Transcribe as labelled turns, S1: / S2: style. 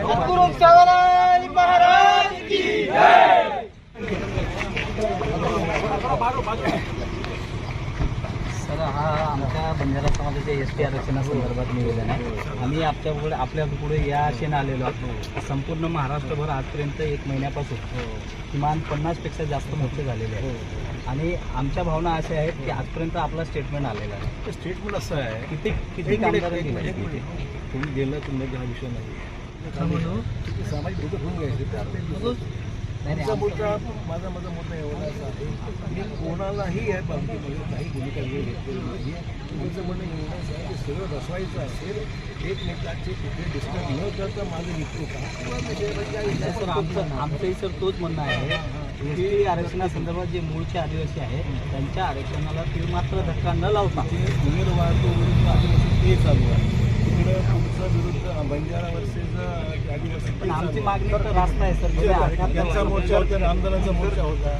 S1: सद्गुरु सवारी महाराज की जय हा आमच्या बंजारा समाजाच्या एस टी आरक्षणासंदर्भात निवेदन आहे. आम्ही आपल्या पुढे आपल्या पुढे या आशेने आलेलो आहोत. संपूर्ण महाराष्ट्रभर आजपर्यंत एक महिन्यापासून किमान पन्नासपेक्षा जास्त मोठे झालेले आहेत. आणि आमच्या भावना अशा आहेत की आजपर्यंत आपला स्टेटमेंट आलेला आहे
S2: स्टेटमेंट असं आहे.
S1: किती किती कामगारांनी.
S2: तुम्ही गेलं तुम्ही हा विषय नाही सामाजिक होऊन घ्यायचे तुमचा मुद्दा माझा माझा मुद्दा एवढाच आहे. मी कोणालाही या बाबतीमध्ये काही भूमिका वेळ घेतलेली नाही तुमचं म्हणणं एवढंच आहे की सगळं रसवायचं असेल एकमेकांचे कुठे डिस्टर्ब न करता माझं निघतो का? म्हणजे
S1: आमचं आमचंही सर तोच म्हणणं आहे टी आरक्षणासंदर्भात जे मूळचे आदिवासी आहेत त्यांच्या आरक्षणाला ते मात्र धक्का न लावता.
S2: ते वाहतूक विरुद्ध आदिवासी ते चालू आहे. बंजारा वर्सेस आदिवासी
S1: पण आमची. मागणी तर रास्ता आहे सर.
S2: त्यांचा मोर्चा होता आंदोलनाचा मोर्चा होता.